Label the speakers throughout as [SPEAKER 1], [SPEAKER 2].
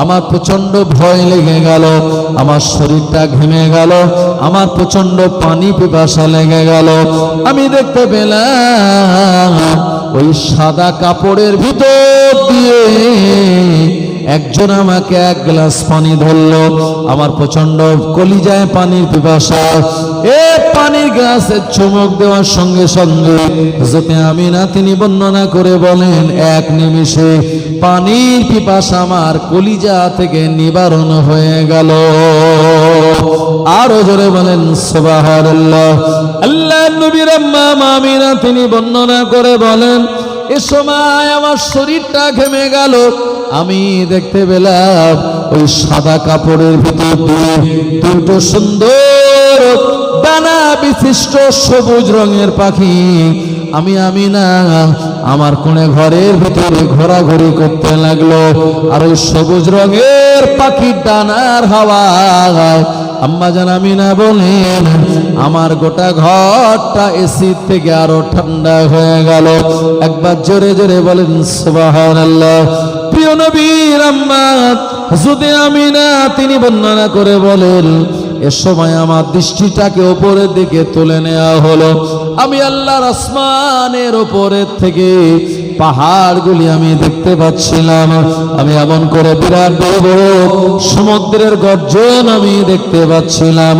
[SPEAKER 1] আমার প্রচণ্ড ভয় লেগে গেল, আমার শরীরটা ঘেমে গেল, আমার প্রচণ্ড পানি পিপাসা লেগে গেল। আমি দেখতে পেলাম ওই সাদা কাপড়ের ভিতর দিয়ে একজন আমাকে এক গ্লাস পানি ধরলো, আমার প্রচণ্ড কলিজায় পানির পিপাসা। এ পানির গ্লাসে চুমুক দেওয়ার সঙ্গে সঙ্গে হযরতে আমিনা তিনি বর্ণনা করে বলেন, এক নিমিষে পানির পিপাসা আমার কলিজা থেকে নিবারণ হয়ে গেল। আরও জোরে বলেন আল্লাহ তিনি বর্ণনা করে বলেন, এ সময় আমার শরীরটা ঘেমে গেল আমি দেখতে পেলাম ওই সাদা কাপড়ের ভিতর দিয়ে দুটো সুন্দর ডানা বিশিষ্ট সবুজ রঙের পাখি। আমি আমি না আমার কোণে ঘরের ভিতরে ঘোরাঘুরি করতে লাগল। আর ওই সবুজ রঙের পাখি ডানার হাওয়া আম্মা জান আমি না বলেন, আমার গোটা ঘরটা এসি থেকে আরও ঠান্ডা হয়ে গেল। একবার জোরে জোরে বলেন, সুবহানাল্লাহ। প্রিয় নবীর আম্মা যদি আমি না তিনি বর্ণনা করে বলেন, এ সময় আমার দৃষ্টিটাকে ওপরের দিকে তুলে নেওয়া হলো। আমি আল্লাহর আসমানের ওপরের থেকে পাহাড়গুলি আমি দেখতে পাচ্ছিলাম। আমি এমন করে বিরাট বড় সমুদ্রের গর্জন আমি দেখতে পাচ্ছিলাম।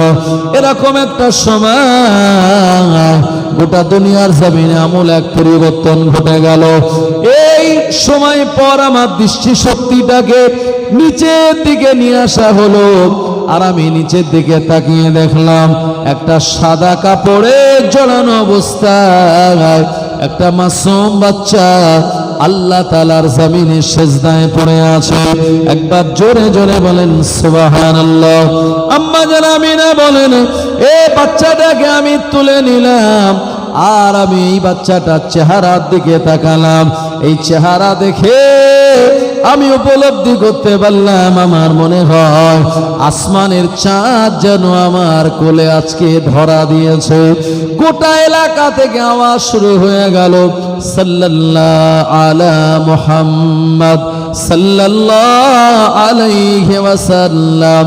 [SPEAKER 1] এরকম একটা সময় গোটা দুনিয়ার জমিনে আমূল এক পরিবর্তন ঘটে গেল। এই সময় পর আমার দৃষ্টি শক্তিটাকে নিচের দিকে নিয়ে আসা হলো আর আমি নিচের দিকে তাকিয়ে দেখলাম একটা সাদা কাপড়ে জড়ানো অবস্থায় একটা মাসুম বাচ্চা আল্লাহ তালার জমিনে সেজদায় পড়ে আছে। একবার জোরে জোরে বলেন সুবাহান আল্লাহ আম্মা যেন আমি না বলেন, এ বাচ্চাটাকে আমি তুলে নিলাম, আর আমি এই বাচ্চাটার চেহারার দিকে তাকালাম। এই চেহারা দেখে আমি উপলব্ধি করতে পারলাম, আমার মনে হয় আসমানের চাঁদ যেন আমার কোলে আজকে ধরা দিয়েছে। গোটা এলাকা থেকে আওয়াজ শুরু হয়ে গেল, সাল্লাল্লাহ আলা মুহাম্মদ, সাল্লাল্লাহ আলাইহি ওয়াসাল্লাম।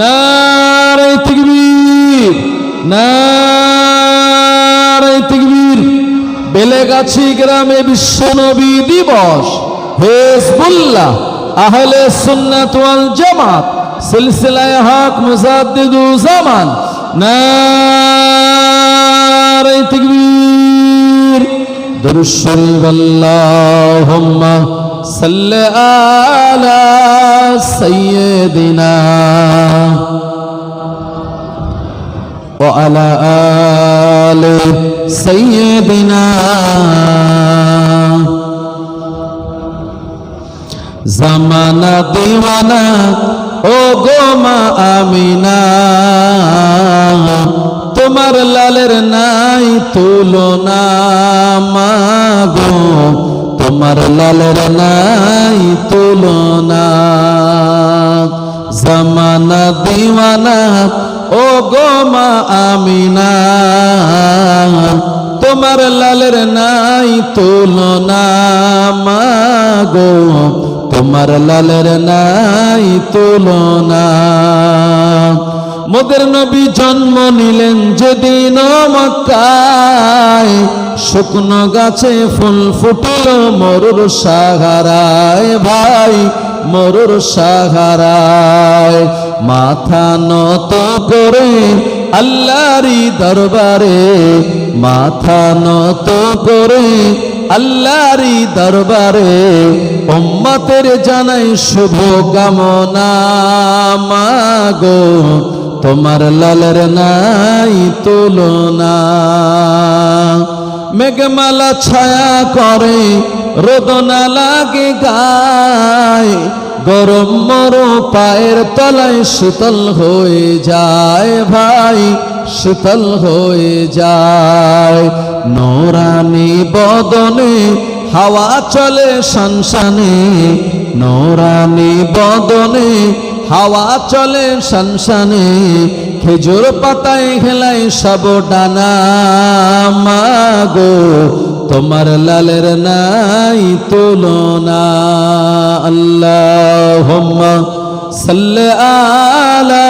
[SPEAKER 1] নারায় তকবীর নারায় তকবীর বেলেগাছি গ্রামে বিশ্বনবী দিবস। হেজবুল্লাহ, আহলে সুন্নাত ওয়াল জামাত, সিলসিলায় হক মুজাদ্দিদু জামান নারায় তকবীর দরুদ শরীফ, আল্লাহুম্মা صل على سيدنا وعلى آل سيدنا জামানা দিওয়ানা ও গোমা আমিনা তোমার লালের নাই তুলনা মাগো তোমার লালের নাই তুলনা। জামানা দিওয়ানা ও গোমা আমিনা। তোমার লালের নাই তুলনা মাগো তোমার লালের নাই তুলনা। মোদের নবী জন্ম নিলেন যেদিন শুকনো গাছে ফুল ফুটল মরুর সাহারায়, ভাই, মরুর সাহারায়। মাথা নত করে আল্লাহরি দরবারে, মাথা নত করে আল্লাহরি দরবারে, উম্মতের জানাই শুভ কামনা মাগো তোমার লালের নাই তুলনা। মেঘমালা ছায়া করে, রোদনা লাগে গায়। গরম মরো পায়ের তলায় শীতল হয়ে যায় ভাই, শীতল হয়ে যায়। নোরানি বদনে হাওয়া চলে শানশানে নোরানি বদনে হাওয়া চলে শানশানে খেজুর পাতায় খেলাই সব ডানা মাগো তোমার লালের নাই তুলনা আল্লাহ সাল্লে আলা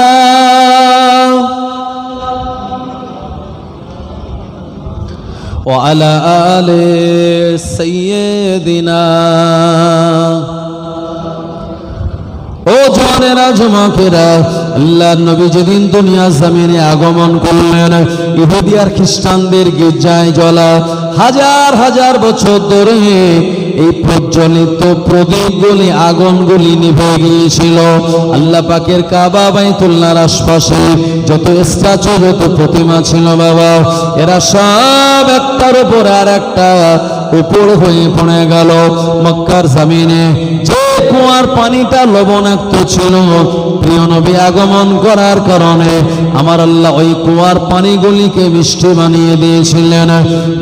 [SPEAKER 1] وعلى آل سيدنا ও জওয়ানেরা যুবকেরা আল্লাহ নবী যেদিন দুনিয়া জমিনে আগমন করলেন ইহুদি আর খ্রিস্টানদের গির্জায় জ্বলা, হাজার হাজার বছর ধরে এই প্রজ্বলিত প্রদীপগুলি, আগুনগুলি নিভে গিয়েছিল। আল্লাহ পাকের কাবা বাইতুল্লাহর আশপাশে যত স্ট্যাচু যত প্রতিমা ছিল বাবা, এরা সব একটার উপর আর একটা উপর হয়ে পড়ে গেল। মক্কার জামিনে যে কুয়ার পানিটা লবণাক্ত ছিল, প্রিয় নবী, আগমন করার কারণে আমার আল্লাহ ওই কুয়ার পানিগুলিকে মিষ্টি বানিয়ে দিয়েছিলেন।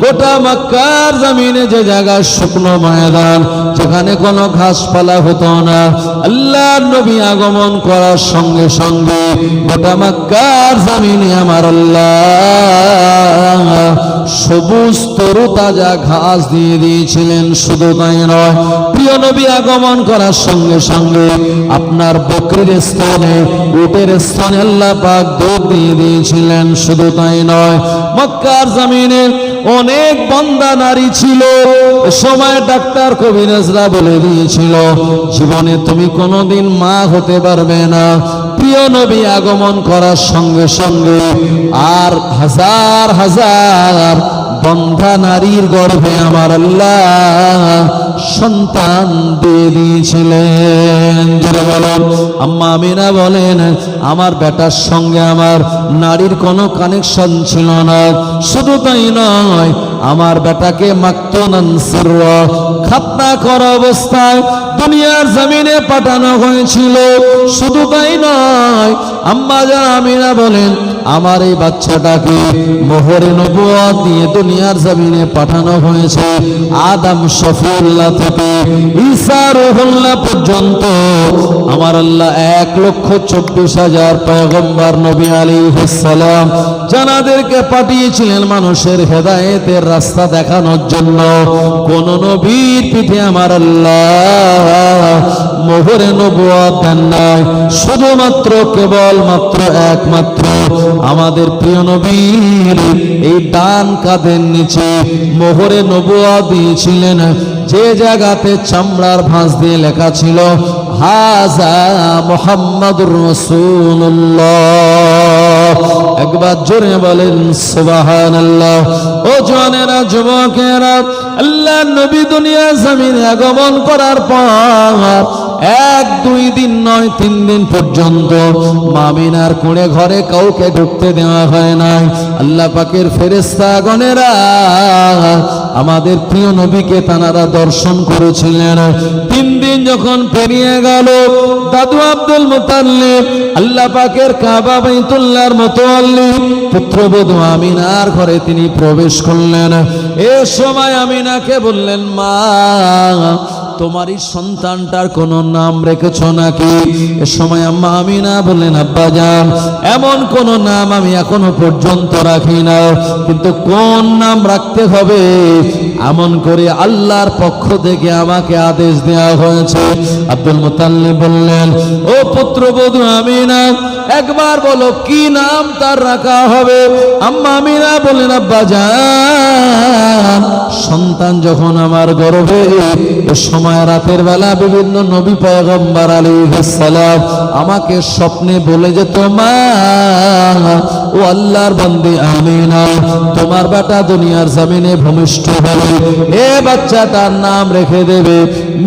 [SPEAKER 1] গোটা মক্কার জমিনে যে জায়গা, শুকনো ময়দান, যেখানে কোনো ঘাসপালা হতো না আল্লাহ নবী আগমন করার সঙ্গে সঙ্গে গোটা মক্কার জমিনে আমার আল্লাহ সবুজ তরু তাজা ঘাস দিয়ে দিয়েছিলেন, শুধু তাই নয়, প্রিয় নবী আগমন করার সঙ্গে সঙ্গে আপনার বকরির স্থানে, উটের স্থানে আল্লাহ পাক দুধ দিয়ে দিয়েছিলেন, শুধু তাই নয়, মক্কার জমিনে অনেক বন্দা নারী ছিল। সময় ডাক্তার কবিরাজরা বলে দিয়েছিল, জীবনে তুমি কোনোদিন মা হতে পারবে না। প্রিয় নবী আগমন করার সঙ্গে সঙ্গে আর হাজার হাজার বন্ধা নারীর গর্ভে আমার আল্লাহ সন্তান দিয়ে দিয়েছিলেন। বলেন, আম্মা আমিনা বলেন, আমার বেটার সঙ্গে আমার নারীর কোনো কানেকশন ছিল না। শুধু তাই নয়, আমার বেটাকে মাক্তনান খাতনা করা অবস্থায় দুনিয়ার জমিনে পাঠানো হয়েছিল। শুধু তাই নয়, আম্মা যারা আমিনা বলেন আমার এই বাচ্চাটাকে মোহরে নবুয়াত দিয়ে দুনিয়ার জমিনে পাঠানো হয়েছে। আদম শফিউল্লাহ থেকে ঈসা রুহুল্লাহ পর্যন্ত আমার আল্লাহ এক লক্ষ চব্বিশ হাজার পয়গম্বর নবী আলী সালাম জানাদেরকে পাঠিয়েছিলেন মানুষের হেদায়েতের রাস্তা দেখানোর জন্য। কোন নবীর পিঠে আমার আল্লাহ মোহরে নবুয়াত দেন নাই। শুধুমাত্র কেবল মাত্র একমাত্র আমাদের প্রিয় নবীর এই ডান কাঁধের নিচে মোহরে নবুয়া দিয়েছিলেন। যে জায়গাতে চামড়ার ভাঁজ দিয়ে লেখা ছিল, হাজা মোহাম্মদুর রসুল্লাহ একবার জোরে বলেন সুবাহান আল্লাহ ও জনেরা যুবকেরা, আল্লাহ নবী দুনিয়া জমিন আগমন করার পর এক, দুই দিন নয়, তিন দিন পর্যন্ত মামিনার কুড়ে ঘরে কাউকে ঢুকতে দেওয়া হয় নাই। আল্লাহ পাকের ফেরেস্তা গণেরা আমাদের প্রিয় নবীকে তানারা দর্শন করেছিলেন। তিন দিন যখন পেরিয়ে গেল, দাদু আব্দুল মুতাল্লিব আল্লাহ পাকের কাবা বাইতুল্লাহর মতো আল্লি, পুত্রবধূ আমিনার ঘরে তিনি প্রবেশ করলেন। এ সময় আমিনাকে বললেন, মা তোমার এই সন্তানটার কোন নাম রেখেছ নাকি? এ সময় আম্মা আমিনা বললেন, আব্বা যান এমন কোন নাম আমি এখনও পর্যন্ত রাখি না কিন্তু কোন নাম রাখতে হবে? এমন করে আল্লাহর পক্ষ থেকে আমাকে আদেশ দেওয়া হয়েছে। আব্দুল মুতাল্লিব বললেন, ও পুত্রবধূ আমিনা, একবার বলো, কি নাম তার রাখা হবে? আম্মা আমিনা বললেন, আব্বা যান সন্তান যখন আমার গর্ভে সময় রাতের বেলা বিভিন্ন নবী পয়গম্বর আলী সালাম আমাকে স্বপ্নে বলে যেত মা ও আল্লাহর বন্দি, আমিনা, তোমার বেটা দুনিয়ার জমিনে ভূমিষ্ঠ হবে। এ বাচ্চাটার নাম রেখে দেবে,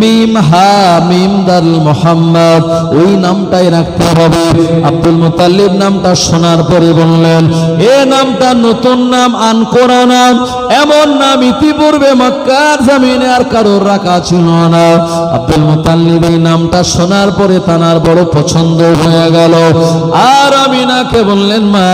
[SPEAKER 1] মিম হা মিম দাল মোহাম্মদ। ওই নামটাই রাখতে হবে। আব্দুল মুতাল্লিব নামটা শোনার পরে বললেন, এ নামটা নতুন নাম, আনকোরা নাম। এমন নাম ইতিপূর্বে মক্কার জমিনে আর কারোর রাখা ছিল না। আব্দুল মুতাল্লিব এই নামটা শোনার পরে তানার বড় পছন্দ হয়ে গেল। আর আমিনাকে বললেন, মা,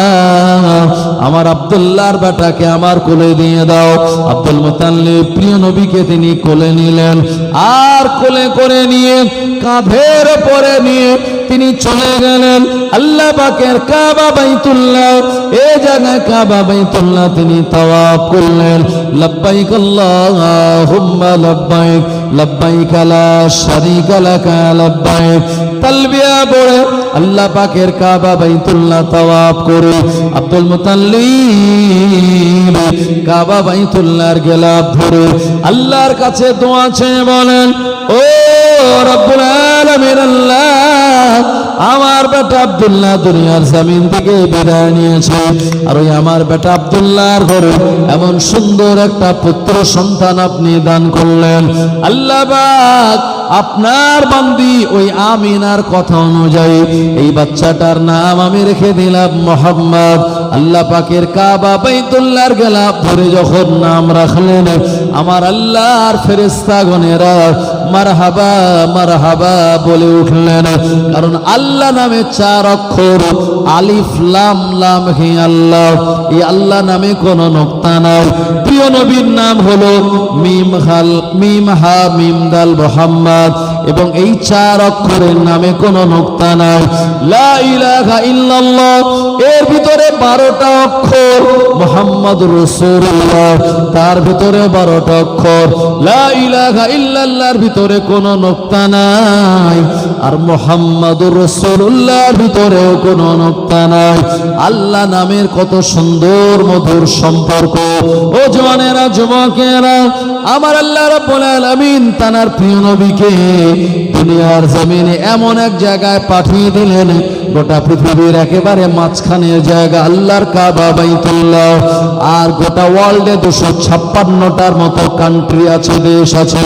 [SPEAKER 1] আমার আব্দুল্লাহর বেটাকে আমার কোলে দিয়ে দাও। আব্দুল মুতাল্লিব প্রিয় নবীকে তিনি কোলে নিলেন। আর কোলে করে নিয়ে কাঁধের পরে নিয়ে তিনি চলে গেলেন। আল্লাহ পাকের কাবা বাইতুল্লাহ, এ জায়গায় কাবা বাইতুল্লাহ তিনি তাওয়াফ করলেন। লব্বাইক আল্লাহুম্মা লব্বাইক লব্বাইক লা শারীকা লাকা, লব্বাইক। তালবিয়া আল্লাহ পাকের কাবা বাইতুল্লাহ করে আব্দুল মুতাল্লিব কাবা বাইতুল্লাহর গেলাপ ধরে আল্লাহর কাছে দোয়া চেয়ে বলেন, ও রব্বুল আল্লাহ, আমার বেটা আব্দুল্লাহ দুনিয়ার জামিন থেকে বিদায় নিয়েছে। আর ওই আমার বেটা আব্দুল্লাহর ঘরে এমন সুন্দর একটা পুত্র সন্তান আপনি দান করলেন। আল্লাহ আপনার বান্দি ওই আমিনার কথা অনুযায়ী এই বাচ্চাটার নাম আমি রেখে দিলাম মোহাম্মদ। আল্লাহ পাকের কাবা বাইতুল্লাহর গেলাপ ধরে যখন নাম রাখলেন, আমার আল্লাহর ফেরেস্তা গনেরা মারহাবা মারহাবা বলে উঠলেন। কারণ আল্লাহ নামে চার অক্ষর, আলিফ, লাম লাম, হি, আল্লাহ। এই আল্লাহ নামে কোনো নোক্তা নাই। প্রিয় নবীর নাম হলো মিম হাল, মিম হা, মিম দাল মোহাম্মদ। এবং এই চার অক্ষরের নামে কোনো নোক্তা নাই। লা ইলাহা ইল্লাল্লাহ, এর ভিতরে বারোটা অক্ষর মোহাম্মদ রসুল্লাহ তার ভিতরে বারোটা অক্ষর। লা ইলাহা ইল্লাল্লাহর ভিতরে কোনো নোক্তা নাই, আর মোহাম্মদ রসুল্লাহর ভিতরেও কোনো নোক্তা নাই। আল্লাহ নামের কত সুন্দর মধুর সম্পর্ক। ও জওয়ানেরা, যুবকেরা, আমার আল্লাহ রাব্বুল আলামিন তানার প্রিয় নবীকে দুনিয়ার জমিনে এমন এক জায়গায় পাঠিয়ে দিলেন, গোটা পৃথিবীর একেবারে মাঝখানে জায়গা, আল্লাহর কাবা বাইতুল্লাহ। আর গোটা ওয়ার্ল্ডে দুশো ছাপ্পান্নটার মতো কান্ট্রি আছে, দেশ আছে।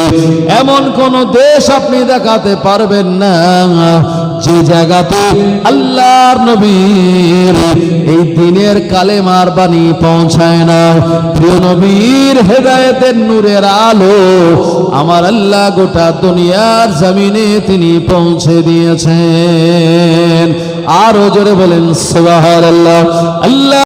[SPEAKER 1] এমন কোন দেশ আপনি দেখাতে পারবেন না। যে জায়গাতে আল্লাহর নবীর এই দিনের কালেমার বাণী পৌঁছায় না। প্রিয় নবীর হেদায়েতের নূরের আলো আমার আল্লাহ গোটা দুনিয়ার জমিনে তিনি পৌঁছে দিয়েছেন। আরও জোরে বলেন, সুবহানাল্লাহ। আল্লাহ